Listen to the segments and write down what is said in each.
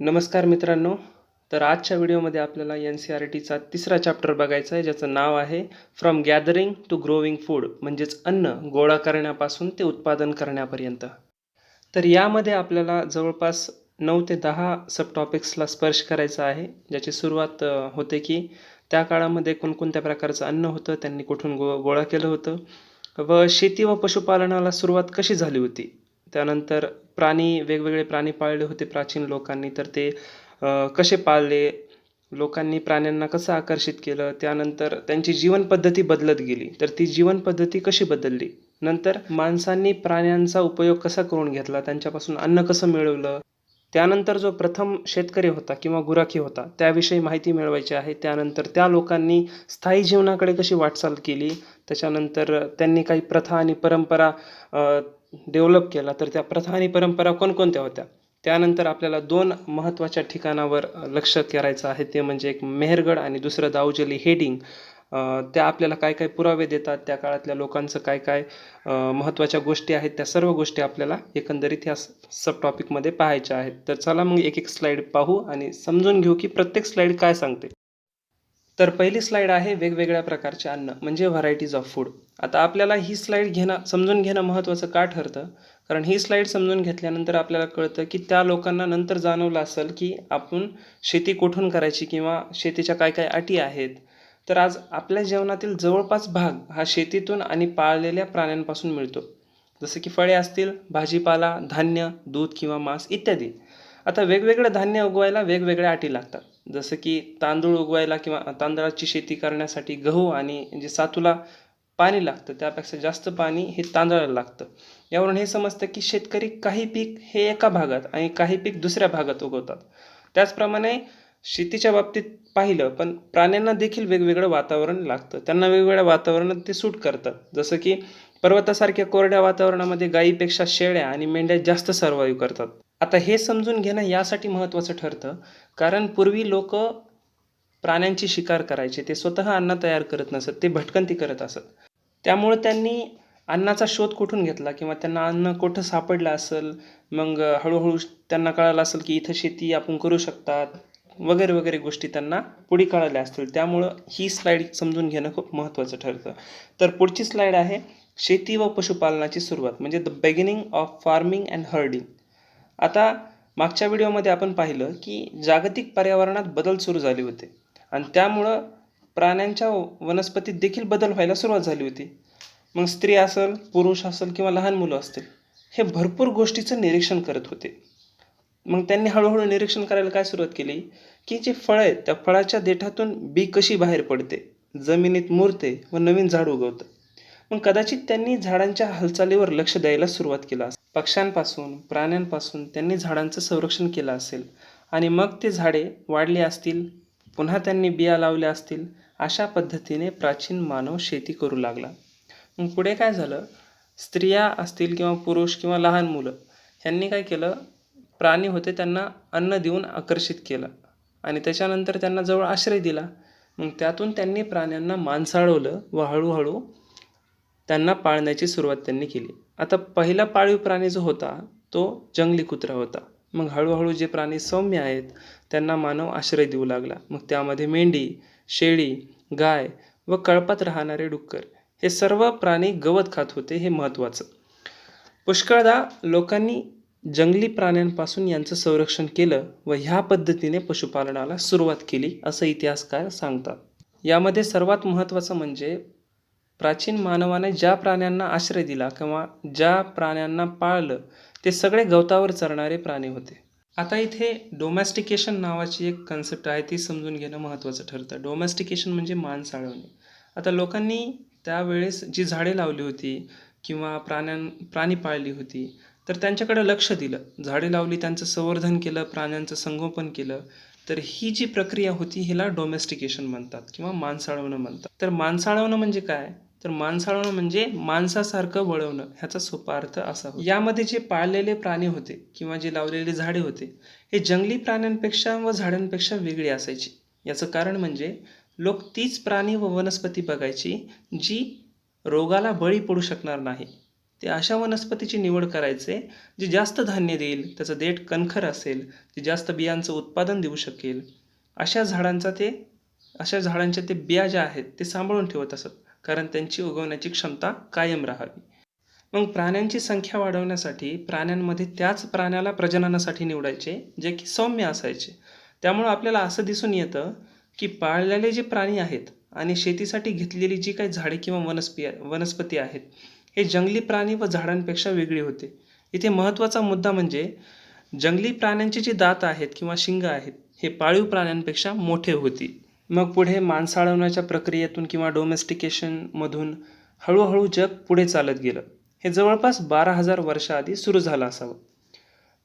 नमस्कार मित्रांनो. तर आजच्या व्हिडिओमध्ये आपल्याला एन सी आर टीचा तिसरा चॅप्टर बघायचा आहे ज्याचं नाव आहे from gathering to growing food म्हणजेच अन्न गोळा करण्यापासून ते उत्पादन करण्यापर्यंत. तर यामध्ये आपल्याला जवळपास नऊ ते दहा सब टॉपिक्सला स्पर्श करायचा आहे ज्याची सुरुवात होते की त्या काळामध्ये कोणकोणत्या प्रकारचं अन्न होतं त्यांनी कुठून गो गोळा केलं होतं व शेती व पशुपालनाला सुरुवात कशी झाली होती? त्यानंतर प्राणी वेगवेगळे प्राणी पाळले होते प्राचीन लोकांनी. तर ते कसे पाळले? लोकांनी प्राण्यांना कसं आकर्षित केलं? त्यानंतर त्यांची जीवनपद्धती बदलत गेली. तर ती जीवनपद्धती कशी बदलली? नंतर माणसांनी प्राण्यांचा उपयोग कसा करून घेतला? त्यांच्यापासून अन्न कसं मिळवलं? त्यानंतर जो प्रथम शेतकरी होता किंवा गुराखी होता त्याविषयी माहिती मिळवायची आहे. त्यानंतर त्या लोकांनी स्थायी जीवनाकडे कशी वाटचाल केली? त्याच्यानंतर त्यांनी काही प्रथा आणि परंपरा डेव्हलप केला तर त्या प्रथा आणि परंपरा कोणकोणत्या होत्या? त्यानंतर आपल्याला दोन महत्त्वाच्या ठिकाणावर लक्ष करायचं आहे. ते म्हणजे एक मेहरगड आणि दुसरं दाऊजली हेडिंग. त्या आपल्याला काय काय पुरावे देतात? त्या काळातल्या लोकांचं काय काय महत्त्वाच्या गोष्टी आहेत? त्या सर्व गोष्टी आपल्याला एकंदरीत ह्या सब टॉपिकमध्ये पाहायच्या आहेत. तर चला मग एक एक स्लाईड पाहू आणि समजून घेऊ की प्रत्येक स्लाईड काय सांगते. तर पहिली स्लाईड आहे वेगवेगळ्या प्रकारचे अन्न म्हणजे व्हरायटीज ऑफ फूड आता आपल्याला ही स्लाईड घेणं समजून घेणं महत्त्वाचं का ठरतं? कारण ही स्लाईड समजून घेतल्यानंतर आपल्याला कळतं की त्या लोकांना नंतर जाणवलं असेल की आपण शेती कुठून करायची किंवा शेतीच्या काय काय अटी आहेत. तर आज आपल्या जेवणातील जवळपास भाग हा शेतीतून आणि पाळलेल्या प्राण्यांपासून मिळतो. जसं की फळे असतील भाजीपाला धान्य दूध किंवा मांस इत्यादी. आता वेगवेगळं धान्य उगवायला वेगवेगळ्या अटी लागतात. जसं की तांदूळ उगवायला किंवा तांदळाची शेती करण्यासाठी गहू आणि जे सातूला पाणी लागतं त्यापेक्षा जास्त पाणी हे तांदळाला लागतं. यावरून हे समजतं की शेतकरी काही पीक हे एका भागात आणि काही पीक दुसऱ्या भागात उगवतात. त्याचप्रमाणे शेतीच्या बाबतीत पाहिलं पण प्राण्यांना देखील वेगवेगळं वातावरण लागतं. त्यांना वेगवेगळ्या वातावरणात ते सूट करतात. जसं की पर्वतासारख्या कोरड्या वातावरणामध्ये गायीपेक्षा शेळ्या आणि मेंढ्या जास्त सर्वाईव्ह करतात. आता हे समजून घेणं यासाठी महत्त्वाचं ठरतं. कारण पूर्वी लोक प्राण्यांची शिकार करायचे. ते स्वतः अन्न तयार करत नसत. ते भटकंती करत असत. त्यामुळे त्यांनी अन्नाचा शोध कुठून घेतला? किंवा त्यांना अन्न कुठं सापडलं असेल? मग हळूहळू त्यांना कळालं असेल की इथं शेती आपण करू शकतात. वगैरे वगैरे गोष्टी त्यांना पुढे कळाल्या असतील. त्यामुळं ही स्लाईड समजून घेणं खूप महत्त्वाचं ठरतं. तर पुढची स्लाईड आहे शेती व पशुपालनाची सुरुवात. म्हणजे the beginning of farming and herding. आता मागच्या व्हिडिओमध्ये आपण पाहिलं की जागतिक पर्यावरणात बदल सुरू झाले होते. आणि त्यामुळं प्राण्यांच्या वनस्पतीत देखील बदल व्हायला सुरुवात झाली होती. मग स्त्री असेल पुरुष असेल किंवा लहान मुलं असतील हे भरपूर गोष्टीचं निरीक्षण करत होते. मग त्यांनी हळूहळू निरीक्षण करायला काय सुरुवात केली? की जे फळ आहेत त्या फळाच्या देठातून बी कशी बाहेर पडते? जमिनीत मुरते व नवीन झाड उगवतं. मग कदाचित त्यांनी झाडांच्या हालचालीवर लक्ष द्यायला सुरुवात केला पक्ष्यांपासून प्राण्यांपासून त्यांनी झाडांचं संरक्षण केलं असेल. आणि मग ते झाडे वाढली असतील पुन्हा त्यांनी बिया लावल्या असतील अशा पद्धतीने प्राचीन मानव शेती करू लागला. मग पुढे काय झालं? स्त्रिया असतील किंवा पुरुष किंवा लहान मुलं ह्यांनी काय केलं? प्राणी होते त्यांना अन्न देऊन आकर्षित केलं. आणि त्याच्यानंतर त्यांना जवळ आश्रय दिला. मग त्यातून त्यांनी प्राण्यांना माणसाळवलं व हळूहळू त्यांना पाळण्याची सुरुवात त्यांनी केली. आता पहिला पाळीव प्राणी जो होता तो जंगली कुत्रा होता. मग हळूहळू जे प्राणी सौम्य आहेत त्यांना मानव आश्रय देऊ लागला. मग त्यामध्ये मेंढी शेळी गाय व कळपात राहणारे डुक्कर हे सर्व प्राणी गवत खात होते हे महत्त्वाचं. पुष्कळदा लोकांनी जंगली प्राण्यांपासून यांचं संरक्षण केलं व ह्या पद्धतीने पशुपालनाला सुरुवात केली असं इतिहासकार सांगतात. यामध्ये सर्वात महत्त्वाचं म्हणजे प्राचीन मानवाने ज्या प्राण्यांना आश्रय दिला किंवा ज्या प्राण्यांना पाळलं ते सगळे गवतावर चरणारे प्राणी होते. आता इथे डोमॅस्टिकेशन नावाची एक कन्सेप्ट आहे ती समजून घेणं महत्त्वाचं ठरतं. डोमॅस्टिकेशन म्हणजे मांसाळवणे. आता लोकांनी त्यावेळेस जी झाडे लावली होती किंवा प्राण्यां प्राणी पाळली होती तर त्यांच्याकडे लक्ष दिलं. झाडे लावली त्यांचं संवर्धन केलं प्राण्यांचं संगोपन केलं. तर ही जी प्रक्रिया होती हिला डोमेस्टिकेशन म्हणतात किंवा माणसाळवणं म्हणतात. तर माणसाळवणं म्हणजे काय? तर माणसाळवणं म्हणजे माणसासारखं वळवणं ह्याचा सोपा अर्थ असा होतो. यामध्ये जे पाळलेले प्राणी होते किंवा जे लावलेले झाडे होते हे जंगली प्राण्यांपेक्षा व झाडांपेक्षा वेगळी असायची. याचं कारण म्हणजे लोक तीच प्राणी व वनस्पती बघायची जी रोगाला बळी पडू शकणार नाही. ते अशा वनस्पतीची निवड करायचे जे जास्त धान्य देईल त्याचं देठ कणखर असेल जे जास्त बियांचं उत्पादन देऊ शकेल अशा झाडांचा ते अशा झाडांच्या ते बिया ज्या आहेत ते सांभाळून ठेवत असत. कारण त्यांची उगवण्याची क्षमता कायम राहावी. मग प्राण्यांची संख्या वाढवण्यासाठी प्राण्यांमध्ये त्याच प्राण्याला प्रजननासाठी निवडायचे जे की सौम्य असायचे. त्यामुळं आपल्याला असं दिसून येतं की पाळलेले जे प्राणी आहेत आणि शेतीसाठी घेतलेली जी काही झाडे किंवा वनस्पी वनस्पती आहेत हे जंगली प्राणी व झाडांपेक्षा वेगळे होते. इथे महत्त्वाचा मुद्दा म्हणजे जंगली प्राण्यांची जी दात आहेत किंवा शिंग आहेत हे पाळीव प्राण्यांपेक्षा मोठे होती. मग पुढे माणसाळवण्याच्या प्रक्रियेतून किंवा डोमेस्टिकेशनमधून हळूहळू जग पुढे चालत गेलं. हे जवळपास बारा हजार वर्षाआधी सुरू झालं असावं.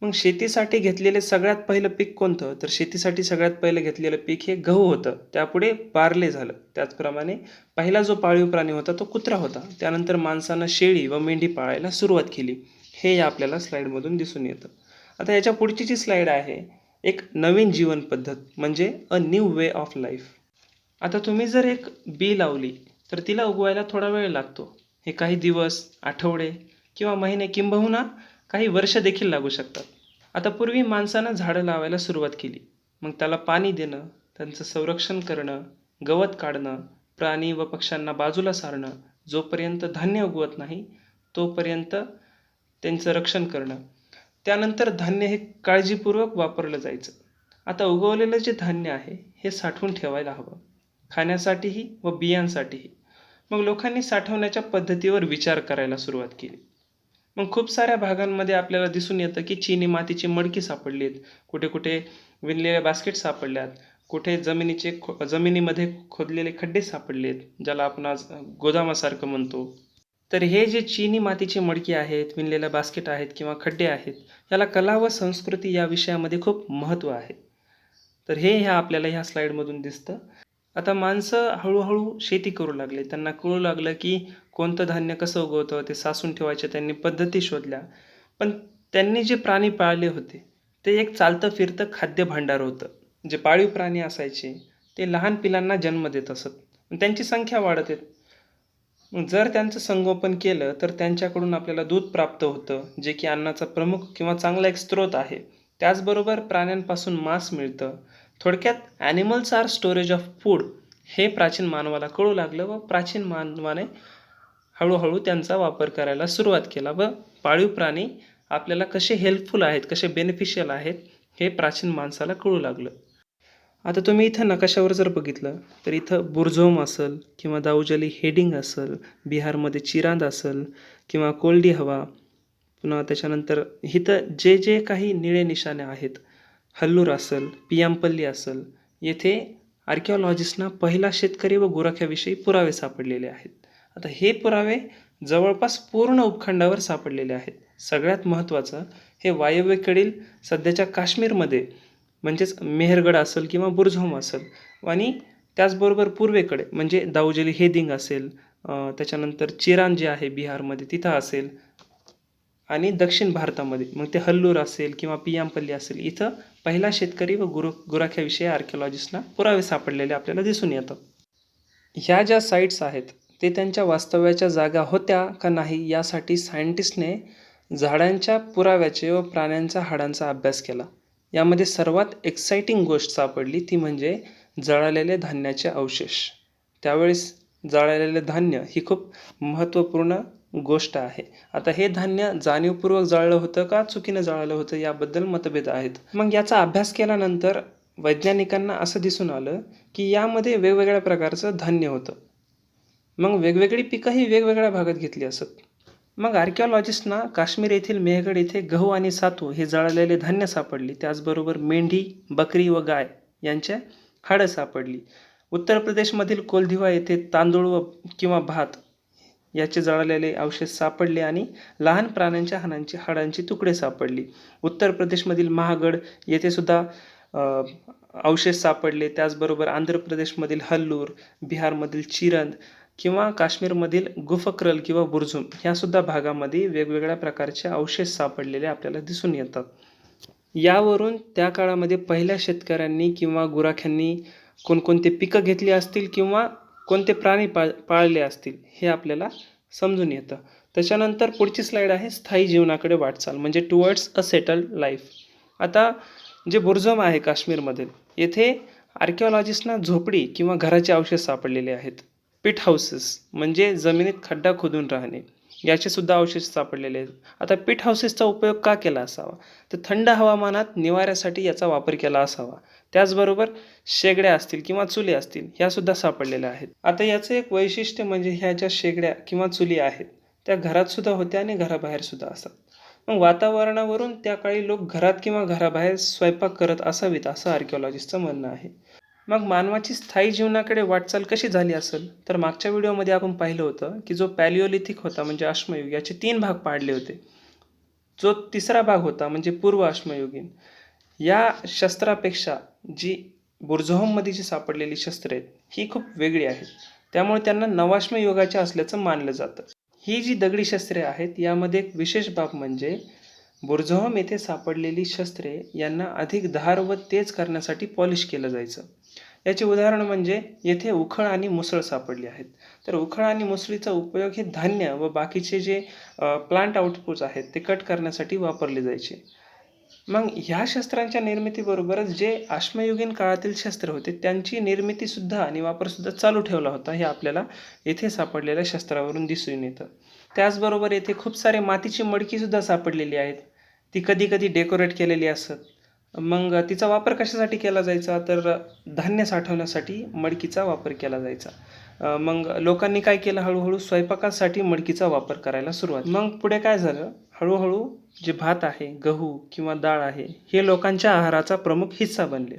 मग शेतीसाठी घेतलेले सगळ्यात पहिलं पीक कोणतं? तर शेतीसाठी सगळ्यात पहिलं घेतलेलं पीक हे गहू होतं. त्यापुढे बारले झालं. त्याचप्रमाणे पहिला जो पाळीव प्राणी होता तो कुत्रा होता. त्यानंतर माणसानं शेळी व मेंढी पाळायला सुरुवात केली. हे या आपल्याला स्लाईडमधून दिसून येतं. आता याच्या पुढची जी स्लाईड आहे एक नवीन जीवन पद्धत म्हणजे a new way of life आता तुम्ही जर एक बी लावली तर तिला उगवायला थोडा वेळ लागतो. हे काही दिवस आठवडे किंवा महिने किंबहुना काही वर्ष देखील लागू शकतात. आता पूर्वी माणसानं झाडं लावायला सुरुवात केली. मग त्याला पाणी देणं त्यांचं संरक्षण करणं गवत काढणं प्राणी व पक्ष्यांना बाजूला सारणं जोपर्यंत धान्य उगवत नाही तोपर्यंत त्यांचं रक्षण करणं. त्यानंतर धान्य हे काळजीपूर्वक वापरलं जायचं. आता उगवलेलं जे धान्य आहे हे साठवून ठेवायला हवं. खाण्यासाठीही व बियांसाठीही. मग लोकांनी साठवण्याच्या पद्धतीवर विचार करायला सुरुवात केली. मग खूप साऱ्या भागांमध्ये आपल्याला दिसून येतं की चिनी मातीची मडकी सापडली आहेत कुठे कुठे विणलेल्या बास्केट सापडल्यात. कुठे जमिनीचे खो जमिनीमध्ये खोदलेले खड्डे सापडले आहेत ज्याला आपण आज गोदामासारखं म्हणतो. तर हे जे चिनी मातीचे मडकी आहेत विणलेल्या बास्केट आहेत किंवा खड्डे आहेत याला कला व संस्कृती या विषयामध्ये खूप महत्त्व आहे. तर हे ह्या आपल्याला ह्या स्लाईडमधून दिसतं. आता माणसं हळूहळू शेती करू लागले. त्यांना कळू लागलं की कोणतं धान्य कसं उगवतं ते सासून ठेवायचे त्यांनी पद्धती शोधल्या. पण त्यांनी जे प्राणी पाळले होते ते एक चालतं फिरतं खाद्य भांडार होतं. जे पाळीव प्राणी असायचे ते लहान पिलांना जन्म देत असत. त्यांची संख्या वाढत येत मग जर त्यांचं संगोपन केलं तर त्यांच्याकडून आपल्याला दूध प्राप्त होतं जे की अन्नाचा प्रमुख किंवा चांगला एक स्रोत आहे. त्याचबरोबर प्राण्यांपासून मांस मिळतं. थोडक्यात animals are storage of food हे प्राचीन मानवाला कळू लागलं व प्राचीन मानवाने हळूहळू त्यांचा वापर करायला सुरुवात केला व पाळीव प्राणी आपल्याला कसे हेल्पफुल आहेत कसे बेनिफिशियल आहेत हे प्राचीन माणसाला कळू लागलं. आता तुम्ही इथं नकाशावर जर बघितलं तर इथं बुरझोम असेल किंवा दाऊजली हेडिंग असेल बिहारमध्ये चिरांद असेल किंवा कोल्डी हवा पुन्हा त्याच्यानंतर इथं जे जे काही निळे निशाणे आहेत हल्लूर असेल पियांपल्ली असेल येथे आर्किओलॉजिस्टना पहिला शेतकरी व गुराख्याविषयी पुरावे सापडलेले आहेत. आता हे पुरावे जवळपास पूर्ण उपखंडावर सापडलेले आहेत. सगळ्यात महत्त्वाचं हे वायव्येकडील सध्याच्या काश्मीरमध्ये म्हणजेच मेहरगड असेल किंवा बुरझोम असेल. आणि त्याचबरोबर पूर्वेकडे म्हणजे दाऊजली हेदिंग असेल त्याच्यानंतर चिरान जे आहे बिहारमध्ये तिथं असेल. आणि दक्षिण भारतामध्ये मग ते हल्लूर असेल किंवा पियांपल्ली असेल इथं पहिला शेतकरी व गुरु गुराख्याविषयी आर्किओलॉजिस्टना पुरावे सापडलेले आपल्याला दिसून येतं. ह्या ज्या साईट्स आहेत ते त्यांच्या वास्तव्याच्या जागा होत्या का नाही यासाठी सायंटिस्टने झाडांच्या पुराव्याचे व प्राण्यांच्या हाडांचा अभ्यास केला. यामध्ये सर्वात एक्साइटिंग गोष्ट सापडली ती म्हणजे जळालेले धान्याचे अवशेष. त्यावेळेस जळालेले धान्य ही खूप महत्त्वपूर्ण गोष्ट आहे. आता हे धान्य जाणीवपूर्वक जाळलं होतं का चुकीनं जाळलं होतं याबद्दल मतभेद आहेत. मग याचा अभ्यास केल्यानंतर वैज्ञानिकांना असं दिसून आलं की यामध्ये वेगवेगळ्या प्रकारचं धान्य होतं. मग वेगवेगळी पिकं ही वेगवेगळ्या भागात घेतली असत. मग आर्किओलॉजिस्टना काश्मीर येथील मेहगड येथे गहू आणि सातू हे जळालेले धान्य सापडली. त्याचबरोबर मेंढी बकरी व गाय यांच्या हाडं सापडली. उत्तर प्रदेशमधील कोलधिवा येथे तांदूळ व किंवा भात याचे जळालेले अवशेष सापडले आणि लहान प्राण्यांच्या हाडांची हाडांची तुकडे सापडली. उत्तर प्रदेशमधील महागड येथे सुद्धा अवशेष सापडले. त्याचबरोबर आंध्र प्रदेशमधील हल्लूर बिहारमधील चिरंद किंवा काश्मीरमधील गुफक्रल किंवा बुरझुम ह्यासुद्धा भागामध्ये वेगवेगळ्या प्रकारचे अवशेष सापडलेले आपल्याला दिसून येतात. यावरून त्या काळामध्ये पहिल्या शेतकऱ्यांनी किंवा गुराख्यांनी कोणकोणते पिकं घेतली असतील किंवा कोणते प्राणी पा पाळले असतील हे आपल्याला समजून येतं. त्याच्यानंतर पुढची स्लाईड आहे स्थायी जीवनाकडे वाटचाल म्हणजे टुवर्ड्स अ सेटल्ड लाईफ आता जे बुर्जम आहे काश्मीरमधील येथे आर्किओलॉजिस्टना झोपडी किंवा घराचे अवशेष सापडलेले आहेत. पिट हाऊसेस म्हणजे जमिनीत खड्डा खोदून राहणे याचे सुद्धा अवशेष सापडलेले आहेत. आता पिट हाऊसेसचा उपयोग का केला असावा? तर थंड हवामानात निवाऱ्यासाठी याचा वापर केला असावा. त्याचबरोबर शेगड्या असतील किंवा चुली असतील ह्या सुद्धा सापडलेल्या आहेत. आता याचं एक वैशिष्ट्य म्हणजे ह्या ज्या शेगड्या किंवा चुली आहेत त्या घरात सुद्धा होत्या आणि घराबाहेर सुद्धा असतात. मग वातावरणावरून त्या काळी लोक घरात किंवा घराबाहेर स्वयंपाक करत असावीत असं आर्किओलॉजिस्टचं म्हणणं आहे. मग मानवाची स्थायी जीवनाकडे वाटचाल कशी झाली असेल? तर मागच्या व्हिडिओमध्ये आपण पाहिलं होतं की जो पॅलिओलिथिक होता म्हणजे अश्मयुग याचे तीन भाग पाडले होते. जो तिसरा भाग होता म्हणजे पूर्व अश्मयुगीन या शस्त्रापेक्षा जी बुर्झहोममध्ये जी सापडलेली शस्त्रे आहेत ही खूप वेगळी आहेत. त्यामुळे त्यांना नवाश्म असल्याचं मानलं जातं. ही जी दगडी शस्त्रे आहेत यामध्ये एक विशेष बाब म्हणजे बुर्झोहम येथे सापडलेली शस्त्रे यांना अधिक धार व तेज करण्यासाठी पॉलिश केलं जायचं. याचे उदाहरण म्हणजे येथे उखळ आणि मुसळ सापडली आहेत. तर उखळ आणि मुसळीचा उपयोग हे धान्य व बाकीचे जे प्लांट आउटपुट्स आहेत ते कट करण्यासाठी वापरले जायचे. मग ह्या शस्त्रांच्या निर्मितीबरोबरच जे आश्मयुगीन काळातील शस्त्र होते त्यांची निर्मितीसुद्धा आणि वापरसुद्धा चालू ठेवला होता हे आपल्याला येथे सापडलेल्या शस्त्रावरून दिसून येतं. त्याचबरोबर येथे खूप सारे मातीची मडकीसुद्धा सापडलेली आहेत. ती कधी कधी डेकोरेट केलेली असत. मग तिचा वापर कशासाठी केला जायचा? तर धान्य साठवण्यासाठी मडकीचा वापर केला जायचा. मग लोकांनी काय केलं? हळूहळू स्वयंपाकासाठी मडकीचा वापर करायला सुरुवात मग पुढे काय झालं? हळूहळू जे भात आहे गहू किंवा डाळ आहे हे लोकांच्या आहाराचा प्रमुख हिस्सा बनले.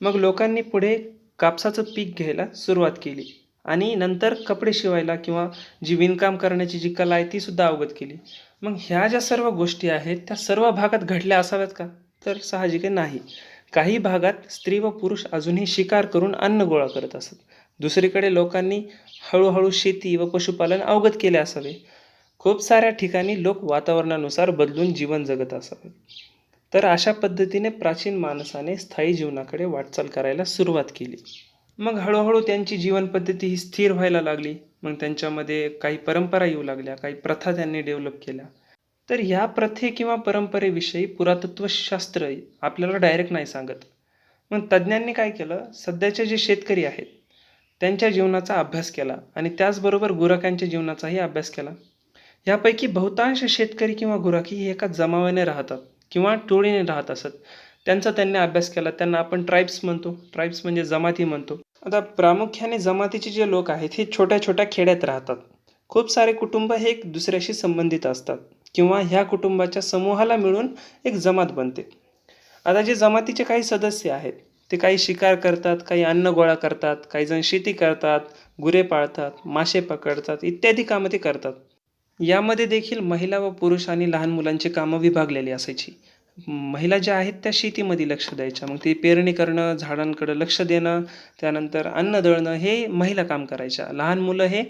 मग लोकांनी पुढे कापसाचं पीक घ्यायला सुरुवात केली आणि नंतर कपडे शिवायला किंवा जी विणकाम करण्याची जी कला आहे ती सुद्धा अवगत केली. मग ह्या ज्या सर्व गोष्टी आहेत त्या सर्व भागात घडल्या असाव्यात का? तर साहजिक नाही. काही भागात स्त्री व पुरुष अजूनही शिकार करून अन्न गोळा करत असत. दुसरीकडे लोकांनी हळूहळू शेती व पशुपालन अवगत केले असावे. खूप साऱ्या ठिकाणी लोक वातावरणानुसार बदलून जीवन जगत असावे. तर अशा पद्धतीने प्राचीन माणसाने स्थायी जीवनाकडे वाटचाल करायला सुरुवात केली. मग हळूहळू त्यांची जीवनपद्धती ही स्थिर व्हायला लागली. मग त्यांच्यामध्ये काही परंपरा येऊ लागल्या काही प्रथा त्यांनी डेव्हलप केल्या. तर ह्या प्रथे किंवा परंपरेविषयी पुरातत्वशास्त्र आपल्याला डायरेक्ट नाही सांगत. मग तज्ज्ञांनी काय केलं? सध्याचे जे शेतकरी आहेत त्यांच्या जीवनाचा अभ्यास केला आणि त्याचबरोबर गुराखांच्या जीवनाचाही अभ्यास केला. यापैकी बहुतांश शेतकरी किंवा गुराखी हे एका जमावाने राहतात किंवा टोळीने राहत असत. त्यांचा त्यांनी अभ्यास केला. त्यांना आपण ट्राईब्स म्हणतो. ट्राईब्स म्हणजे जमाती म्हणतो. आता प्रामुख्याने जमातीचे जे लोक आहेत हे छोट्या छोट्या खेड्यात राहतात. खूप सारे कुटुंब हे एक दुसऱ्याशी संबंधित असतात. किंवा ह्या कुटुंबाच्या समूहाला मिळून एक जमात बनते. आता जे जमातीचे काही सदस्य आहेत ते काही शिकार करतात काही अन्न गोळा करतात काही जण शेती करतात गुरे पाळतात मासे पकडतात इत्यादी कामं ते करतात. यामध्ये देखील महिला व पुरुष आणि लहान मुलांची कामं विभागलेली असायची. महिला ज्या आहेत त्या शेतीमध्ये लक्ष द्यायच्या. मग ते पेरणी करणं झाडांकडं लक्ष देणं त्यानंतर अन्न दळणं हे महिला काम करायच्या. लहान मुलं हे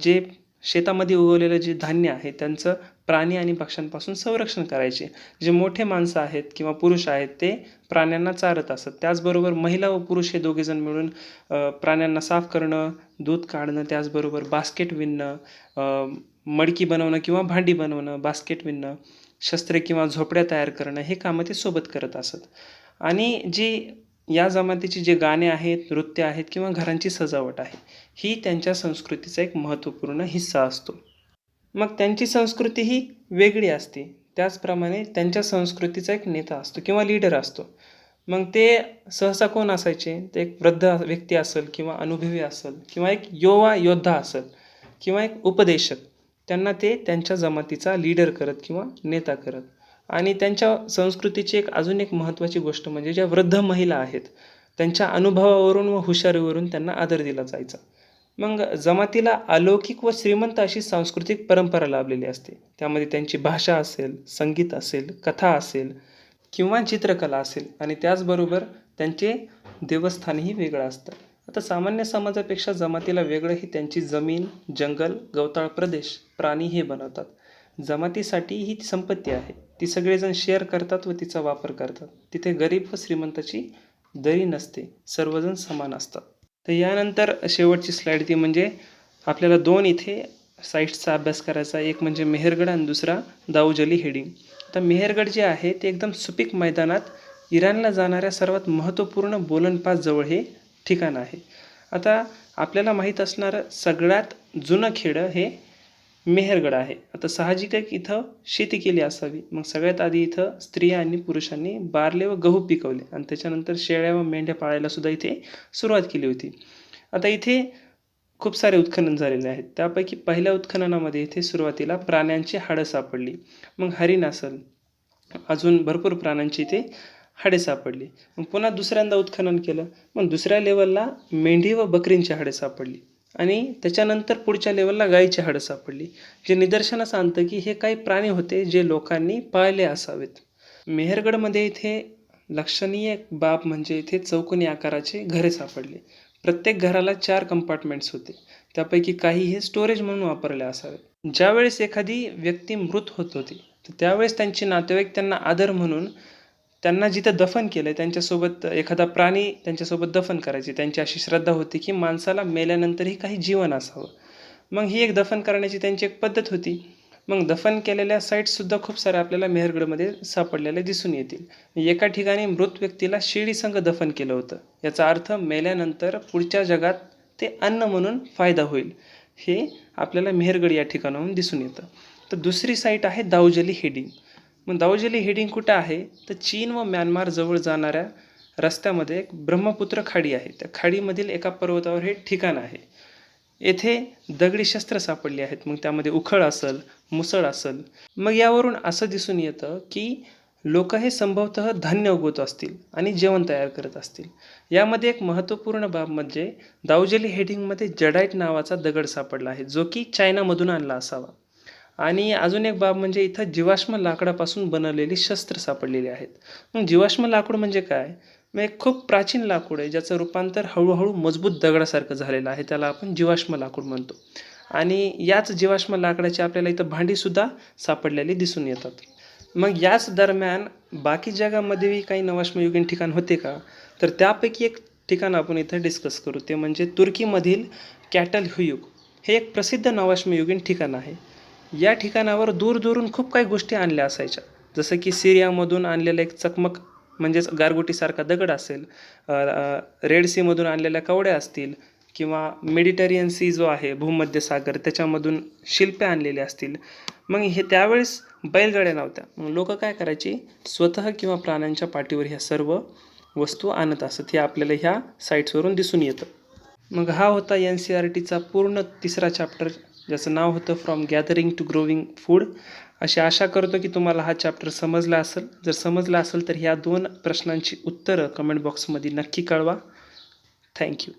जे शेतामध्ये उगवलेलं जे धान्य आहे त्यांचं प्राणी आणि पक्ष्यांपासून संरक्षण करायचे. जे मोठे माणसं आहेत किंवा पुरुष आहेत ते प्राण्यांना चारत असत. त्याचबरोबर महिला व पुरुष हे दोघेजण मिळून प्राण्यांना साफ करणं दूध काढणं त्याचबरोबर बास्केट विणणं मडकी बनवणं किंवा भांडी बनवणं बास्केट विणणं शस्त्रे किंवा झोपड्या तयार करणं हे कामं ते सोबत करत असत. आणि जी या जमातीची जे गाणे आहेत नृत्य आहेत किंवा घरांची सजावट आहे ही त्यांच्या संस्कृतीचा एक महत्त्वपूर्ण हिस्सा असतो. मग त्यांची संस्कृती ही वेगळी असते. त्याचप्रमाणे त्यांच्या संस्कृतीचा एक नेता असतो किंवा लीडर असतो. मग ते सहसा कोण असायचे? ते एक वृद्ध व्यक्ती असेल किंवा अनुभवी असेल किंवा एक युवा योद्धा असेल किंवा एक उपदेशक. त्यांना ते त्यांच्या जमातीचा लीडर करत किंवा नेता करत. आणि त्यांच्या संस्कृतीची एक अजून एक महत्त्वाची गोष्ट म्हणजे ज्या वृद्ध महिला आहेत त्यांच्या अनुभवावरून व हुशारीवरून त्यांना आदर दिला जायचा. मग जमातीला अलौकिक व श्रीमंत अशी सांस्कृतिक परंपरा लाभलेली असते. त्यामध्ये त्यांची भाषा असेल संगीत असेल कथा असेल किंवा चित्रकला असेल आणि त्याचबरोबर त्यांचे देवस्थानही वेगळं असतं. आता सामान्य समाजापेक्षा जमातीला वेगळं ही त्यांची जमीन जंगल गवताळ प्रदेश प्राणी हे बनवतात. जमातीसाठी ही संपत्ती आहे. ती सगळेजण शेअर करतात व तिचा वापर करतात. तिथे गरीब व श्रीमंताची दरी नसते. सर्वजण समान असतात. तर यानंतर शेवटची स्लाईड ती म्हणजे आपल्याला दोन इथे साईट्सचा अभ्यास करायचा. एक म्हणजे मेहरगड आणि दुसरा दाऊजली हेडिंग. आता मेहरगड जे आहे ते एकदम सुपीक मैदानात इराणला जाणाऱ्या सर्वात महत्त्वपूर्ण बोलनपासजवळ हे ठिकाण आहे. आता आपल्याला माहीत असणारं सगळ्यात जुनं खेडं हे मेहरगड आहे. आता साहजिक आहे की इथं शेती केली असावी. मग सगळ्यात आधी इथं स्त्रिया आणि पुरुषांनी बारले व गहू पिकवले. आणि त्याच्यानंतर शेळ्या व मेंढ्या पाळायला सुद्धा इथे सुरुवात केली होती. आता इथे खूप सारे उत्खनन झालेले आहेत. त्यापैकी पहिल्या उत्खननामध्ये इथे सुरुवातीला प्राण्यांची हाडं सापडली. मग हरिण असेल अजून भरपूर प्राण्यांची इथे हाडे सापडली. मग पुन्हा दुसऱ्यांदा उत्खनन केलं. मग दुसऱ्या लेवलला मेंढी व बकरींची हाडे सापडली. आणि त्याच्यानंतर पुढच्या लेवलला गायीची हाडं सापडली. जे निदर्शनास आणतं की हे काही प्राणी होते जे लोकांनी पाळले असावेत. मेहरगडमध्ये इथे लक्षणीय बाब म्हणजे इथे चौकोनी आकाराचे घरे सापडले. प्रत्येक घराला चार कंपार्टमेंट्स होते. त्यापैकी काही हे स्टोरेज म्हणून वापरले असावे ज्यावेळेस एखादी व्यक्ती मृत होत होती तर त्यावेळेस त्यांचे नातेवाईक त्यांना आदर म्हणून त्यांना जिथं दफन केलं त्यांच्यासोबत एखादा प्राणी त्यांच्यासोबत दफन करायचे त्यांची अशी श्रद्धा होती की माणसाला मेल्यानंतरही काही जीवन असावं. मग ही एक दफन करण्याची त्यांची एक पद्धत होती. मग दफन केलेल्या साईट्ससुद्धा खूप साऱ्या आपल्याला मेहरगडमध्ये सापडलेल्या दिसून येतील. एका ठिकाणी मृत व्यक्तीला शिडीसंग दफन केलं होतं. याचा अर्थ मेल्यानंतर पुढच्या जगात ते अन्न म्हणून फायदा होईल हे आपल्याला मेहरगड या ठिकाणाहून दिसून येतं. तर दुसरी साईट आहे दाऊजली हेडिंग. मग दाऊजली हेडिंग कुठं आहे? तर चीन व म्यानमार जवळ जाणाऱ्या रस्त्यामध्ये एक ब्रह्मपुत्र खाडी आहे. त्या खाडीमधील एका पर्वतावर हे ठिकाण आहे. येथे दगडी शस्त्र सापडली आहेत. मग त्यामध्ये उखळ असेल मुसळ असेल. मग यावरून असं दिसून येतं की लोक हे संभवतः धान्य उगवत असतील आणि जेवण तयार करत असतील. यामध्ये एक महत्त्वपूर्ण बाब म्हणजे दाऊजली हेडिंगमध्ये जडाईट नावाचा दगड सापडला आहे जो की चायनामधून आणला असावा. आणि अजून एक बाब म्हणजे इथं जीवाश्म लाकडापासून बनवलेली शस्त्र सापडलेली आहेत. मग जीवाश्म लाकूड म्हणजे काय? मग एक खूप प्राचीन लाकूड आहे ज्याचं रूपांतर हळूहळू मजबूत दगडासारखं झालेलं आहे त्याला आपण जीवाश्म लाकूड म्हणतो. आणि याच जीवाश्म लाकडाची आपल्याला इथं भांडीसुद्धा सापडलेली दिसून येतात. मग याच दरम्यान बाकी जगामध्येही काही नवाश्मयुगीन ठिकाण होते का? तर त्यापैकी एक ठिकाण आपण इथं डिस्कस करू ते म्हणजे तुर्कीमधील कॅटल हुयुग हे एक प्रसिद्ध नवाश्मयुगीन ठिकाण आहे. या ठिकाणावर दूरदूरून खूप काही गोष्टी आणल्या असायच्या. जसं की सिरियामधून आणलेलं एक चकमक म्हणजेच गारगोटीसारखा दगड असेल रेड सीमधून आणलेल्या कवड्या असतील किंवा मेडिटेरियन सी जो आहे भूमध्य सागर त्याच्यामधून शिल्पे आणलेली असतील. मग हे त्यावेळेस बैलगाड्या नव्हत्या. मग लोक काय करायची? स्वतः किंवा प्राण्यांच्या पाठीवर ह्या सर्व वस्तू आणत असत हे आपल्याला ह्या साईट्सवरून दिसून येतं. मग हा होता एन सी आर टीचा पूर्ण तिसरा चॅप्टर ज्याचं नाव होतं from gathering to growing food अशी आशा करतो की तुम्हाला हा चॅप्टर समजला असेल. जर समजला असेल तर ह्या दोन प्रश्नांची उत्तरं कमेंट बॉक्समध्ये नक्की कळवा. थँक्यू